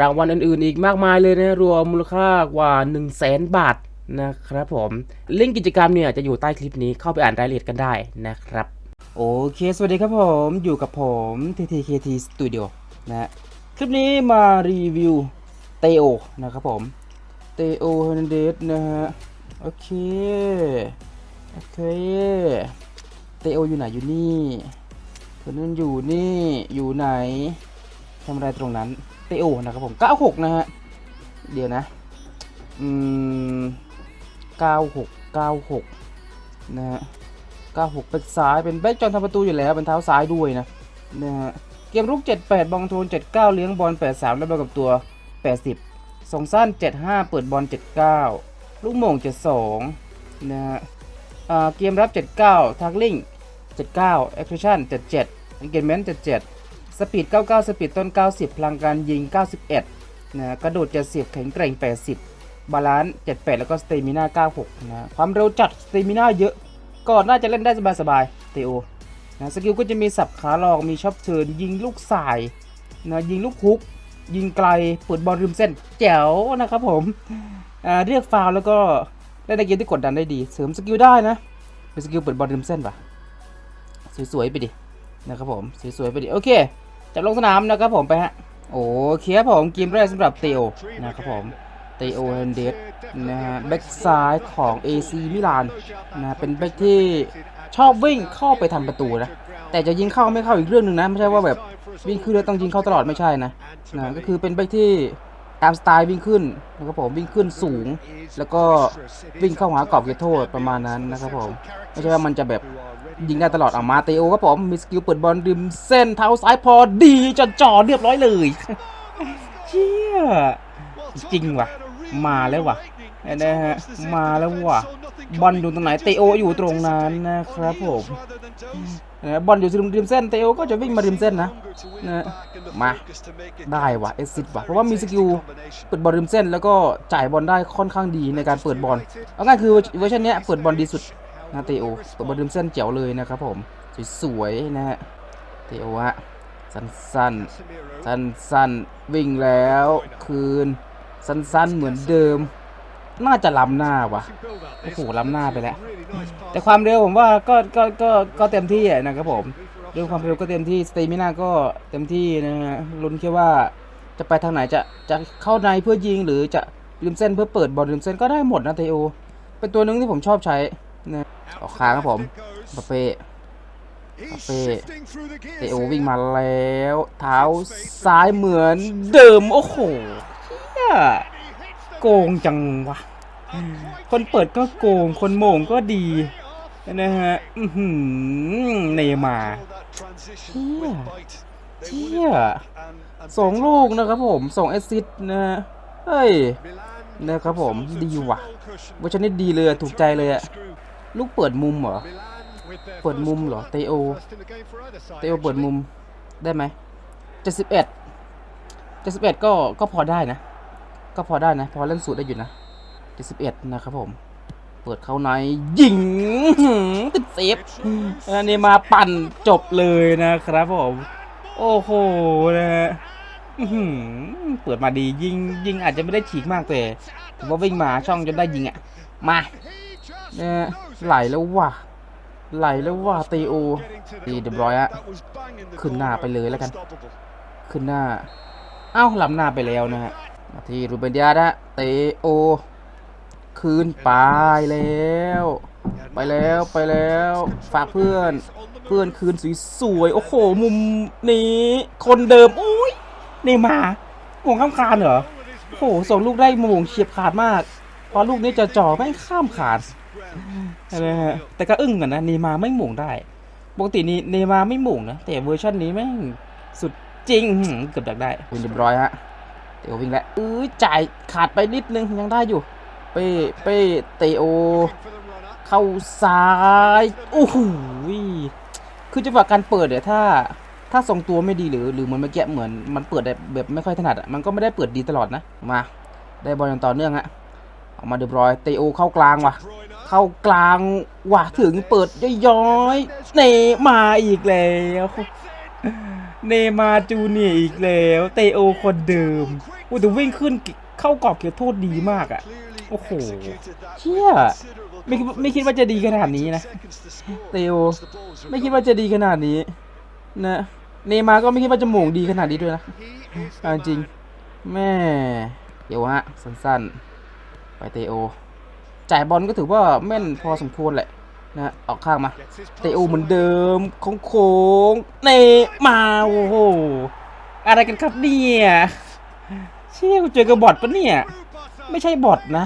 รางวัลอื่นๆ อีกมากมายเลยนะ รวมมูลค่ากว่า 1 0 0 0 0แสนบาทนะครับผมลิงก์กิจกรรมเนี่ยจะอยู่ใต้คลิปนี้เข้าไปอ่านรายละเอียดกันได้นะครับ โอเค สวัสดีครับผมอยู่กับผม TTKT Studio นะฮะคลิปนี้มารีวิวเตโอนะครับผมเตโอเฮนเดสนะฮะ โอเค โอเคเตโออยู่ไหนอยู่นี่คนนั้นอยู่นี่อยู่ไหนทำอะไรตรงนั้น เตโอนะครับผม96นะฮะ เดี๋ยวนะ อืม96 96นะฮะ96เป็นซ้ายเป็นแบ็กจอนทำประตูอยู่แล้วเป็นเท้าซ้ายด้วยนะนะฮะเกมรุก 78 บอลโทน 79 เลี้ยงบอล 83 แล้วบอลกับตัว 80 ส่งสั้น 75 เปิดบอล 79 ลูกโม่ง 72 นะฮะเกมรับ 79 ทักลิง79 Action 77 Engagement 77 สปีด 99 สปีดต้น 90 พลังการยิง 91 นะกระโดด 70 แข็งแกร่ง 80 บาลานซ์ 78 แล้วก็สเตมิน่า 96 นะ ความเร็วจัดสเตมิน่าเยอะ ก็น่าจะเล่นได้สบายๆเตโอนะสกิลก็จะมีสับขาหลอก มีช็อปเทิร์นยิงลูกสายนะยิงลูกฮุก ยิงไกล เปิดบอลริมเส้น แจ๋วนะครับผมอ่าเรียกฟาวแล้วก็เล่นในเกมที่กดดันได้ดี เสริมสกิลได้นะ เป็นสกิลเปิดบอลริมเส้นปะสวยๆไปดินะครับผม สวยๆไปดิ โอเค จับลงสนามนะครับผมไปฮะ โอ้เคครับผมเกมแรกสำหรับเตโอนะครับผมเตโอเฮนเดสนะฮะแบ็กซ้ายของ AC มิลานนะเป็นแบ็กที่ชอบวิ่งเข้าไปทำประตูนะแต่จะยิงเข้าไม่เข้าอีกเรื่องหนึ่งนะ ไม่ใช่ว่าแบบวิ่งขึ้นแล้วต้องยิงเข้าตลอดไม่ใช่นะนะก็คือเป็นแบ็กที่ตามสไตล์วิ่งขึ้นนะครับผมวิ่งขึ้นสูง แล้วก็วิ่งเข้าหากรอบเขตโทษประมาณนั้นนะครับผมไม่ใช่ว่ามันจะแบบ ยิงได้ตลอดเอามาเตโอครับผมมีสกิลเปิดบอลริมเส้นเท้าซ้ายพอดีจอจ่อเรียบร้อยเลยเชี่ยจริงว่ะ มาแล้วว่ะนะฮะมาแล้วว่ะบอลอยู่ตรงไหนเตโออยู่ตรงนั้นนะครับผมนะบอลอยู่ริมเส้นเตโอก็จะวิ่งมาริมเส้นนะนะมาได้ว่ะเอซิดว่ะเพราะว่ามีสกิลเปิดบอลริมเส้น แล้วก็จ่ายบอลได้ค่อนข้างดีในการเปิดบอลเอาง่ายคือเวอร์ชันเนี้ยเปิดบอลดีสุด นะเตโอเปิดบอลริมเส้นเจ๋วเลยนะครับผมสวยๆนะฮะเตโอฮะสั้นๆสั้นๆวิ่งแล้วคืนสั้นๆเหมือนเดิม น่าจะล้ำหน้าว่ะโอ้โหล้ำหน้าไปแล้ว แต่ความเร็วผมว่าก็ก็ก็ก็เต็มที่นะครับผมเรื่องความเร็วก็เต็มที่สเตมิน่าก็เต็มที่นะฮะลุ้นแค่ว่าจะไปทางไหนจะจะเข้าในเพื่อยิงหรือจะริมเส้นเพื่อเปิดบอลริมเส้นก็ได้หมดนะเทโอ เป็นตัวหนึ่งที่ผมชอบใช้นะ ออกค้างครับผมปาเป้ปาเป้เทโอวิ่งมาแล้ว เท้าซ้ายเหมือนเดิม โอ้โหเหี้ยโกงจังวะ คนเปิดก็โกง คนโมงก็ดีนะฮะอือหือเนย์มาเชี่ยเชี่ยสองลูกนะครับผมสองแอสซิสนะฮะเฮ้ยนะครับผมดีว่ะเวอร์ชันนี้ดีเลยถูกใจเลยอะ ลูกเปิดมุมเหรอ เปิดมุมเหรอ เตโอ เตโอเปิดมุมได้ไหมเจ็ดสิบเอ็ดเจ็ดสิบเอ็ดก็ก็พอได้นะ ก็พอได้นะ พอเล่นสูตรได้อยู่นะเจ็ดสิบเอ็ดนะครับผม เปิดเข้าในยิงติดเซฟอันนี้มาปั่นจบเลยนะครับผม โอ้โหนะฮะเปิดมาดียิงยิงอาจจะไม่ได้ฉีกมากแต่ว่าวิ่งมาช่องจนได้ยิงอะ มาเนี่ย ไหลแล้วว่ะไหลแล้วว่ะตีโอดีเรียบร้อยอะขึ้นหน้าไปเลยแล้วกัน ขึ้นหน้า เอ้าลำหน้าไปแล้วนะฮะที่รูเบนยาดะเตโอ คืนไปแล้ว ไปแล้วไปแล้ว ฝากเพื่อน เพื่อนคืนสวยๆโอ้โห มุมนี้ คนเดิมอุ้ยนี่มาหม่งข้ามคานเหรอโอ้โหส่งลูกได้ม่งเฉียบขาดมาก พอลูกนี้จะจ่อไม่งข้ามขาด นะฮะแต่ก็อึ้งกันนะเนย์มาร์ไม่หม่งได้ปกตินี่เนย์มาร์ไม่หม่งนะแต่เวอร์ชันนี้แม่งสุดจริงหืมเกือบดักได้เรียบร้อยฮะเตโอวิ่งแล้วเออจ่ายขาดไปนิดนึงยังได้อยู่ เป้เป้เตโอ เข้าซ้ายโอ้โหคือจังหวะการเปิดเนี่ยถ้าถ้าทรงตัวไม่ดีหรือหรือเหมือนเมื่อกี้เหมือนมันเปิดแบบแบบไม่ค่อยถนัดอะมันก็ไม่ได้เปิดดีตลอดนะมา ได้บอลอย่างต่อเนื่องฮะออกมาเรียบร้อยเตโอเข้ากลางว่ะ เข้ากลางหว่ะถึงเปิดย้อยๆ เนมาอีกแล้ว เนมาจูเนียอีกแล้ว เตโอคนเดิมโอ้แต่วิ่งขึ้นเข้ากรอบเขตโทษดีมากอะ โอ้โห เชี่ย ไม่ไม่คิดว่าจะดีขนาดนี้นะ เตโอ ไม่คิดว่าจะดีขนาดนี้ นะ เนมาก็ไม่คิดว่าจะหม่งดีขนาดนี้ด้วยนะจริง แม่ เดี๋ยวฮะสั้นๆ ไปเตโอ จ่ายบอลก็ถือว่าแม่นพอสมควรแหละนะออกข้างมาเตโอเหมือนเดิมโค้งๆเนมาโอ้โหอะไรกันครับเนี่ยเชี่ยกูเจอกับบอทปะเนี่ย ไม่ใช่บอทนะ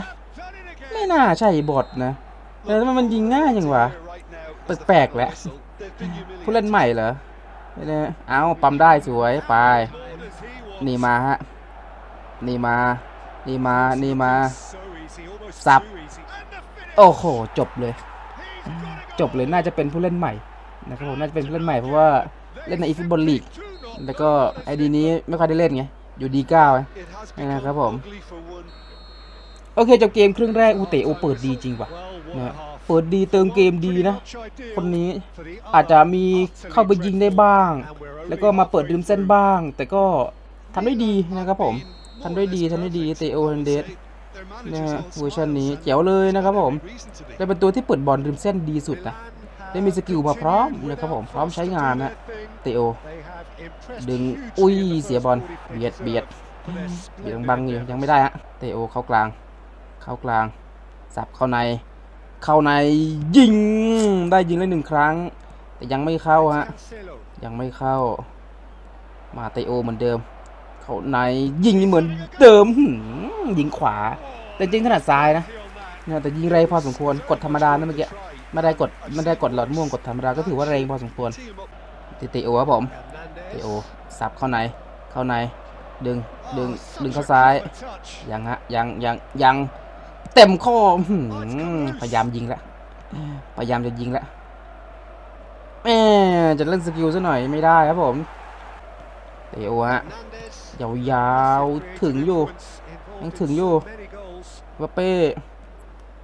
ไม่น่าใช่บอทนะแต่ทำไมมันยิงง่ายอย่างวะแปลกๆแหละผู้เล่นใหม่เหรอไม่นะเอาปั๊มได้สวยไปนี่มาฮะนี่มานี่มานี่มาสับ โอ้โห จบเลย จบเลยน่าจะเป็นผู้เล่นใหม่นะครับผมน่าจะเป็นผู้เล่นใหม่เพราะว่าเล่นในอีฟุตบอลลีกแล้วก็ไอดีนี้ไม่ค่อยได้เล่นไง อยู่ดีเก้าไงนะครับผมโอเคจบเกมครึ่งแรกอูเตโอเปิดดีจริงว่ะนะเปิดดีเติมเกมดีนะ คนนี้อาจจะมีเข้าไปยิงได้บ้าง แล้วก็มาเปิดริมเส้นบ้าง แต่ก็ทำได้ดีนะครับผมทำได้ดีทำได้ดีเตโอฮันเดส นะฮะเวอร์ชันนี้เจ๋วเลยนะครับผมได้เป็นตัวที่เปิดบอลริมเส้นดีสุดนะได้มีสกิลมาพร้อมนะครับผมพร้อมใช้งานนะเตโอ ดึงอุ้ยเสียบอลเบียดเบียดเบียดบังอยู่ยังไม่ได้ฮะเตโอเข้ากลาง เข้ากลางสับเข้าใน เข้าในยิงได้ยิงเลยหนึ่งครั้ง แต่ยังไม่เข้าฮะยังไม่เข้า มาเตโอเหมือนเดิม เข้าในยิงเหมือนเดิมยิงขวา แต่จริงถนัดซ้ายนะเนี่ยแต่ยิงแรงพอสมควรกดธรรมดานะเมื่อกี้ไม่ได้กดไม่ได้กดหลอดม่วงกดธรรมดาก็ถือว่าแรงพอสมควรเตโอครับผมเตโอสับเข้าในเข้าใน ดึงดึงดึงเข้าซ้ายยังฮะยังยังยังเต็มข้อพยายามยิงแล้วพยายามจะยิงแล้วแหมจะเล่นสกิลซะหน่อยไม่ได้ครับผม เตโอฮะยาวๆถึงอยู่ยังถึงอยู่วาเป้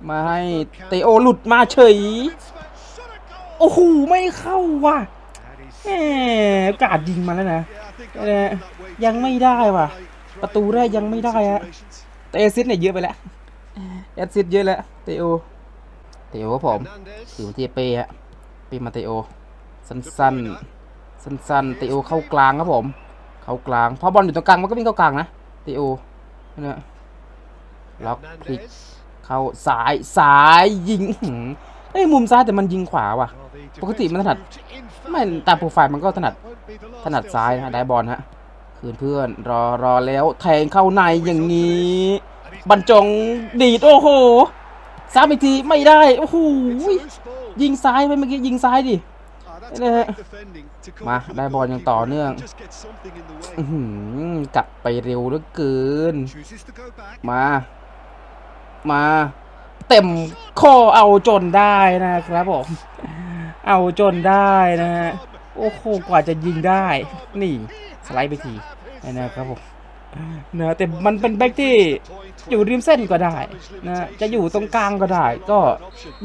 มาให้เตโอหลุดมาเฉย โอ้โห ไม่เข้าว่ะแหมกาสยิงมาแล้วนะนี่ยังไม่ได้ว่ะ ประตูแรกยังไม่ได้ฮะแต่แอซิสต์เนี่ยเยอะไปแล้วแอซิสต์เยอะแล้วเตโอเตโอครับผมถือที่เป้ฮะเป้มาเตโอสั้นๆสั้นๆเตโอเข้ากลางครับผม เข้ากลางพอบอลอยู่ตรงกลางมันก็วิ่งเข้ากลางนะเตโอเนี่ยล็อกพลิกเข้าซ้ายซ้ายยิงอื้อหือเอ้ยมุมซ้ายแต่มันยิงขวาว่ะ ปกติมันถนัดไม่ตามโปรไฟล์มันก็ถนัดถนัดซ้ายนะ ได้บอลฮะคืนเพื่อนรอรอแล้วแทงเข้าในอย่างนี้ บรรจงดีดโอ้โหซ้ำอีกทีไม่ได้ โอ้โหยิงซ้ายไปเมื่อกี้ยิงซ้ายดิ นะฮะมาได้บอลยังต่อเนื่องกลับไปเร็วเหลือเกิน มา มาเต็มข้อเอาจนได้นะครับผมเอาจนได้นะฮะโอ้โหกว่าจะยิงได้ นี่ สไลด์ไปทีนะครับผม นะแต่มันเป็นแบ็กที่อยู่ริมเส้นก็ได้นะจะอยู่ตรงกลางก็ได้ ก็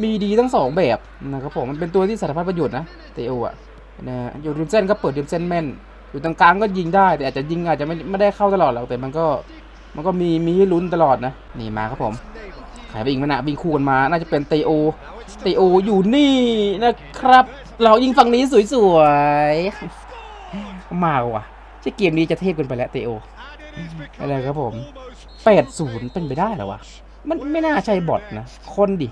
มีดีทั้งสองแบบนะครับผมมันเป็นตัวที่สารพัดประโยชน์นะเตโออะนะอยู่ริมเส้นก็เปิดริมเส้นแม่น อยู่ตรงกลางก็ยิงได้ แต่อาจจะยิงอาจจะไม่ไม่ได้เข้าตลอดหรอกแต่มันก็มันก็มีมีลุ้นตลอดนะนี่มาครับผมขายไปอีกมนะวิ่งคู่กันมาน่าจะเป็นเตโอเตโออยู่นี่นะครับ เรายิงฝั่งนี้สวยๆมาว่ะใช่เกมนี้จะเทพกันไปแล้วเตโอ อะไรครับผม80เป็นไปได้เหรอวะ มันไม่น่าใช่บอทนะ คนดิ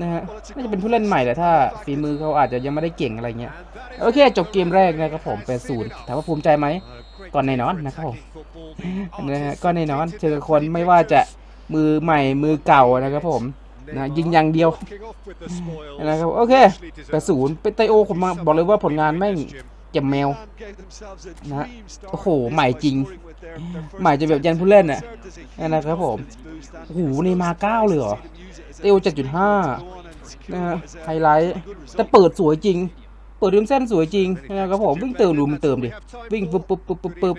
นะฮะ น่าจะเป็นผู้เล่นใหม่แต่ถ้าฝีมือเขาอาจจะยังไม่ได้เก่งอะไรเงี้ย โอเค จบเกมแรกนะครับผมเป็นศูนย์ถามว่าภูมิใจไหม ก่อนแน่นอนนะครับผมนะฮะ ก็แน่นอน เจอคนไม่ว่าจะมือใหม่ มือเก่านะครับผมนะยิงอย่างเดียวนะครับโอเคแต่ศูนย์เป็นไตโอผมมาบอกเลยว่าผลงานแม่ง จ็บแมวนะนะโอ้โอ้โหโหใหใหม่ม่จจริริงงใหม่จะแบบยันผู้เล่นน่ะนั่นนะครับผมโอ้โหเนย์มาร์เก้าเลยเหรอเอว7.5นะฮะไฮไลท์แต่เปิดสวยจริง เปิดริมเส้นสวยจริงนะครับผมวิ่งเติมดูมันเติมดิวิ่งปุ๊บปุ๊บปุ๊บปุ๊บปุ๊บ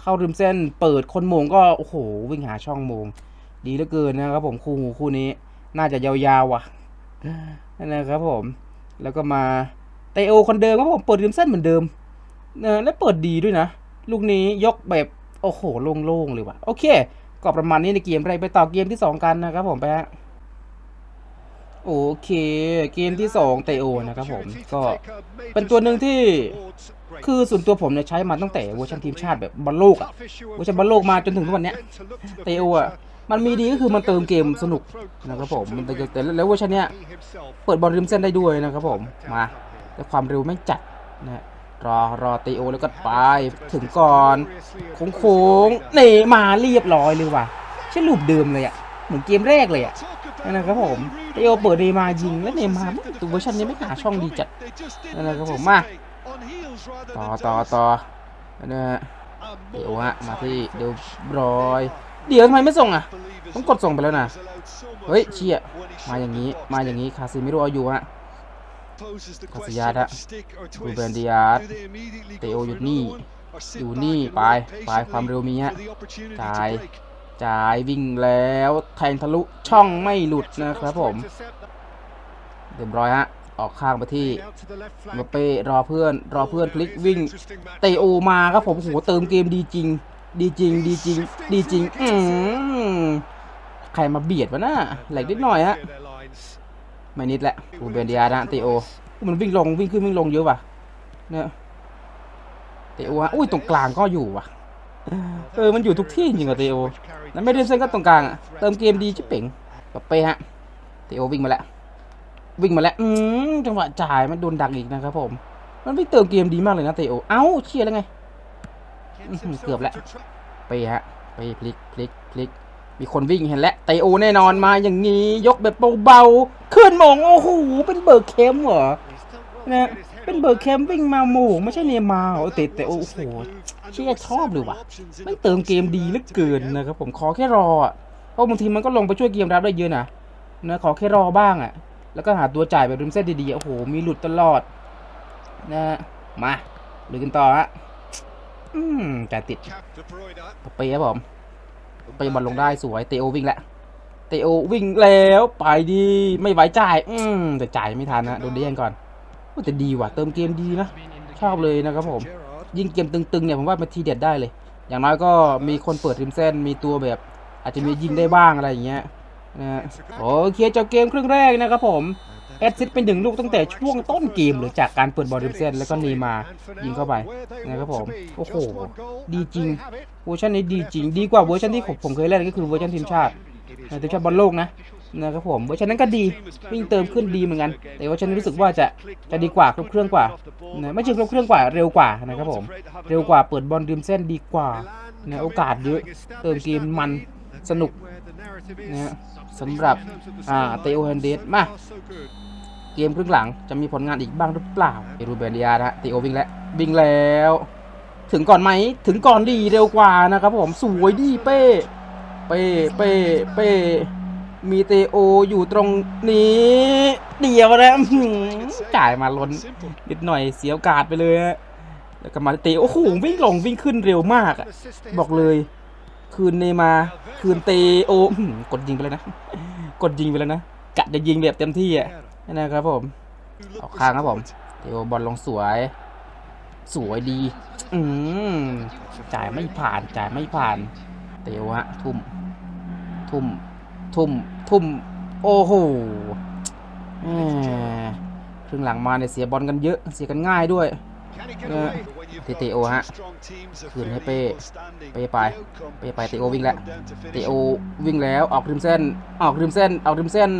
เข้าริมเส้น เปิดคนโมงก็โอ้โห วิ่งหาช่องโมง ดีเหลือเกินนะครับผมคู่หูคู่นี้ น่าจะยาวๆว่ะนะครับผมแล้วก็มา เตโอคนเดิมครับผมเปิดริมเส้นเหมือนเดิมนะและเปิดดีด้วยนะ ลูกนี้ยกแบบโอ้โหโล่งๆเลยว่ะ โอเค ก็ประมาณนี้ในเกมแรไปต่อเกมที่สองกันนะครับผมไปฮะโอเค เกมที่สองเตโอนะครับผมก็เป็นตัวหนึ่งที่คือส่วนตัวผมเนี่ยใช้มาตั้งแต่เวอร์ชันทีมชาติแบบบอลโลกอะเวอร์ชันบอลโลกมาจนถึงทุกวันเนี้ยเตโออะมันมีดีก็คือมันเติมเกมสนุกนะครับผมแต่แต่แล้วเวอร์ชันเนี้ยเปิดบอลริมเส้นได้ด้วยนะครับผมมา แต่ความเร็วไม่จัดนะฮะรอรอเตโอแล้วก็ไป ถึงก่อนโค้งๆนี่มาเรียบร้อยเลยว่ะใช่รูปเดิมเลยอะเหมือนเกมแรกเลยอะนะครับผมเตโอเปิดเนมาร์ยิงแล้วเนมาร์ตัวเวอร์ชันนี้ไม่หาช่องดีจัดนั่นแหละครับผมมาต่อต่อต่อนะฮะเดี๋ยวฮะมาที่เดี๋ยวรอยเดี๋ยวทำไมไม่ส่งอะ ต้องกดส่งไปแล้วนะ เฮ้ยเชี่ยมาอย่างนี้ มาอย่างนี้ คาซิมิโรเอาอยู่ฮะ กัสยาดะรูรูเบเบนนดิดิอาอาร์ร์ตเตเตโอโอออยู่ยู่นี่นี่ออยู่ยู่นี่นี่ไปไปไปความเร็วมีฮะจ่าจ่ายยจ่ายวิ่งแล้วแทงทะลุช่องไม่หลุดนะครับผมเรียบร้อยฮะออกข้างไปที่ที่มาเป้รอเพื่อน รอเพื่อนพลิกวิ่งเตโอมาครับผมโอ้โหเติมเกมดีจริง ดีจริง ดีจริง ดีจริง อืมใครมาเบียดวะน่าแหลกนิดหน่อยฮะ ไม่นิดแหละอูเบนเดียนะเตโอมันวิ่งลงวิ่งขึ้นวิ่งลงเยอะว่ะเนี่ยเตโอฮะอุ้ยตรงกลางก็อยู่ว่ะเออมันอยู่ทุกที่จริงอะเตโอแล้วไม่ได้เส้นก็ตรงกลางอะเติมเกมดีชิบเป๋งแบบเป้ฮะเตโอวิ่งมาแล้ววิ่งมาแล้วอืมจังหวะจ่ายมันโดนดักอีกนะครับผม มันวิ่งเติมเกมดีมากเลยนะเตโอเอ้าเชียร์แล้วไงเกือบแล้วไปฮะไปพลิกพลิกพลิก มีคนวิ่งเห็นแล้วเตโอแน่นอนมาอย่างนี้ ยกแบบเบาๆขึ้นมงโอ้โหเป็นเบิร์กเคมเหรอนะเป็นเบิร์กเคมวิ่งมาโมงไม่ใช่เนย์มาร์เหรอเตะแต่โอ้โหเชี่ยชอบเลยว่ะไม่เติมเกมดีเหลือเกินนะครับผมขอแค่รออะเพราะบางทีมันก็ลงไปช่วยเกมรับได้เยอะนะนะขอแค่รอบ้างอะ แล้วก็หาตัวจ่ายแบบริมเส้นดีๆโอ้โหมีหลุดตลอดนะมาลุยกันต่อฮะอืมแต่ติดเปย์ครับผม เปบอลลงได้สวยเตโอวิ่งแล้วเตโอวิ่งแล้วไปดีไม่ไหวจ่าย อืมแต่จ่ายไม่ทันนะโดนเด้งก่อนโอ้แต่ดีว่ะ เติมเกมดีนะชอบเลยนะครับผม ยิ่งเกมตึงๆเนี่ยผมว่ามันทีเด็ดได้เลย อย่างน้อยก็มีคนเปิดริมเส้นมีตัวแบบ อาจจะมียิงได้บ้างอะไรอย่างเงี้ยนะฮะโอเคจบเกมครึ่งแรกนะครับผม แอดซิดเป็นหนึ่งลูกตั้งแต่ช่วงต้นเกมหรือจากการเปิดบอลริมเส้นแล้วก็นีมายิงเข้าไปนะครับผมโอ้โหดีจริงเวอร์ชันนี้ดีจริง ดีกว่าเวอร์ชันที่ผมเคยเล่นก็คือเวอร์ชันทีมชาตินะทีมชาติบอลโลกนะนะครับผมเวอร์ชันนั้นก็ดีวิ่งเติมขึ้นดีเหมือนกัน แต่เวอร์ชันนี้รู้สึกว่าจะจะดีกว่าครบเครื่องกว่านะไม่ใช่ครบเครื่องกว่าเร็วกว่านะครับผมเร็วกว่าเปิดบอลริมเส้นดีกว่านะโอกาสเยอะเติมเกมมันสนุกนะฮะสำหรับอ่าเตโอแฮนเดสมา เกมครึ่งหลังจะมีผลงานอีกบ้างหรือเปล่าเอรูเบนเดียนะฮะเตโอวิ่งแล้ววิ่งแล้ว ถึงก่อนไหมถึงก่อนดีเร็วกว่านะครับผมสวยดีเป้เป้เป้เป้มีเตโออยู่ตรงนี้ เดียวนะจ่ายมาล้นนิดหน่อยเสียโอกาสไปเลยฮะแล้วก็มาเตโอโอ้โหวิ่งลงวิ่งขึ้นเร็วมากอะบอกเลย คืนเนมา คืนเตโอกดยิงไปเลยนะ กดยิงไปแล้วนะกะจะยิงแบบเต็มที่อะ นี่นะครับผมออกข้างครับผมเตโอบอลลงสวย สวยดี อืมจ่ายไม่ผ่านจ่ายไม่ผ่านเตโอฮะทุ่ม ทุ่ม ทุ่ม ทุ่ม โอ้โหครึ่งหลังมาเนี่ยเสียบอลกันเยอะ เสียกันง่ายด้วยเออที่เตโอฮะ คืนให้เป้ เป้ไป เป้ไปเตโอวิ่งแล้วเตโอวิ่งแล้ว ออกริมเส้น ออกริมเส้น ออกริมเส้น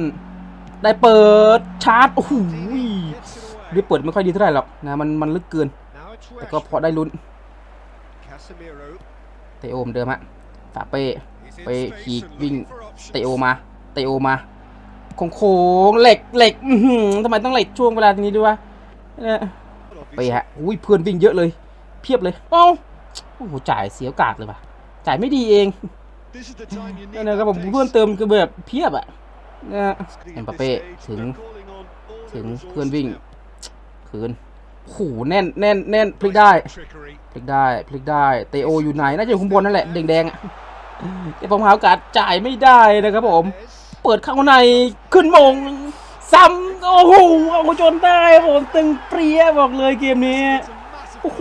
ได้เปิดชาร์จโอ้โหได้เปิดไม่ค่อยดีเท่าไหร่หรอกนะมันมันลึกเกิน แต่ก็พอได้ลุ้นเตโอเหมอนเดิมฮะฝากเป้ไปขี่วิ่งเตโอมาเตโอมาโค้งๆเหล็กเหล็กอื้อหือทำไมต้องเหล็กช่วงเวลานี้ด้วยวะเนี่ยไปฮะอุ้ยเพื่อนวิ่งเยอะเลย เพียบเลยเอ้าโอ้โหจ่ายเสียโอกาสเลยว่ะจ่ายไม่ดีเอง This is the time you need นั่นนะครับผม that เพื่อน pace. เติมก็แบบเพียบอะ นะเอ็ม this บัปเป้ถึงถึงเพื่อนวิ่งคืนโอ้โหแน่นแน่นแน่นพลิกได้พลิกได้พลิกได้เตโออยู่ไหนน่าจะอยู่ข้างบนนั่นแหละแดงๆอะแต่ผมหาโอกาสจ่ายไม่ได้นะครับผม เปิดเข้าในขึ้นมงซ้ำโอ้โหเอาจนได้ผมตึงเปรี้ยบอกเลยเกมนี้โอ้โห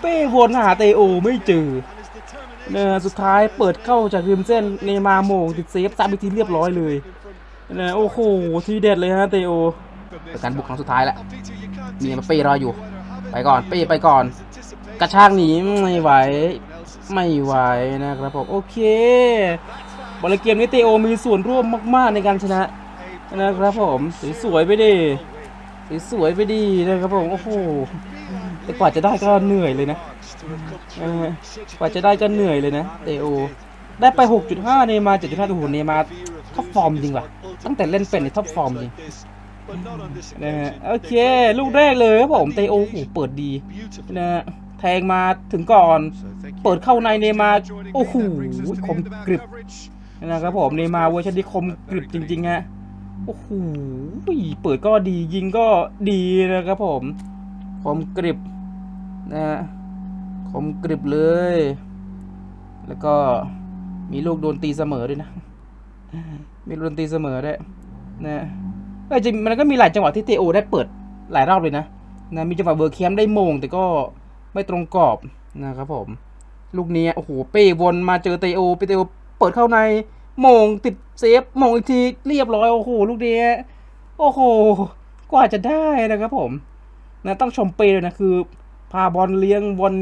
เป้วนหาเตโอไม่เจอ and his determination นะสุดท้ายเปิดเข้าจากริมเส้นเนย์มาโมงติดเซฟซ้ำอีกทีเรียบร้อยเลย นะโอ้โหทีเด็ดเลยฮะเตโอเป็นการบุกครั้งสุดท้ายแล้วมีมาเป้รออยู่ ไปก่อนเป้ uh, ไปก่อน กระชากหนีไม่ไหวไม่ไหวนะครับผมโอเคบอลเกมนี้เตโอมีส่วนร่วมมาก ๆ ในการชนะนะครับผมสวยๆไปดิสวยๆไปดีนะครับผมโอ้โหแต่กว่าจะได้ก็เหนื่อยเลยนะกว่าจะได้ก็เหนื่อยเลยนะเตโอได้ไป 6.5 เนมาร์7.5โอ้โหเนมาร ท็อปฟอร์มจริงว่ะ ตั้งแต่เล่นเป็นในท็อปฟอร์มจริงนะฮะโอเค ลูกแรกเลยครับผมเตโอโอโหเปิดดีนะฮะแทงมาถึงก่อน เปิดเข้าในเนมาร์โอ้โหคมกริบนะครับผมเนมาร์เวอร์ชันที่คมกริบจริงๆฮะโอ้โหเปิดก็ดียิงก็ดีนะครับผมคมกริบนะฮะคมกริบเลย แล้วก็มีลูกโดนตีเสมอด้วยนะ มีดนตีเสมอด้วยนะเอ้จริงมันก็มีหลายจังหวะที่เตโอได้เปิดหลายรอบเลยนะนะมีจังหวะเบอร์แคมได้โมง แต่ก็ไม่ตรงกรอบนะครับผม ลูกนี้โอ้โหเป้วนมาเจอเตโอไปเตโอเปิดเข้าในโมงติดเซฟโมงอีกทีเรียบร้อยโอ้โหลูกนี้โอ้โหกว่าจะได้นะครับผมนะต้องชมเป้เลยนะคือ พาบอลเลี้ยงบอล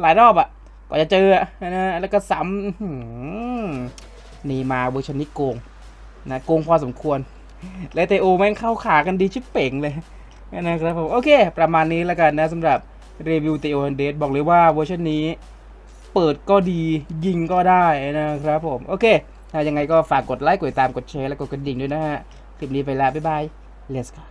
หลายรอบอะ่ะกว่าจะเจออะนะแล้วก็ซ้ำ นี่มาเวอร์ชันนี้โกงนะโกงพอสมควร และเตโอแม่งเข้าขากันดีชิบเป่งเลยนะครับผมโอเค ประมาณนี้แล้วกันนะสำหรับรีวิวเตโอเดสบอกเลยว่าเวอร์ชันนี้เปิดก็ดียิงก็ได้นะครับผม โอเคถ้ายังไงก็ฝากกดไลค์กดติดตามกดแชร์และกดกระดิ่งด้วยนะฮะ คลิปนี้ไปแล้วบ๊ายบาย let's go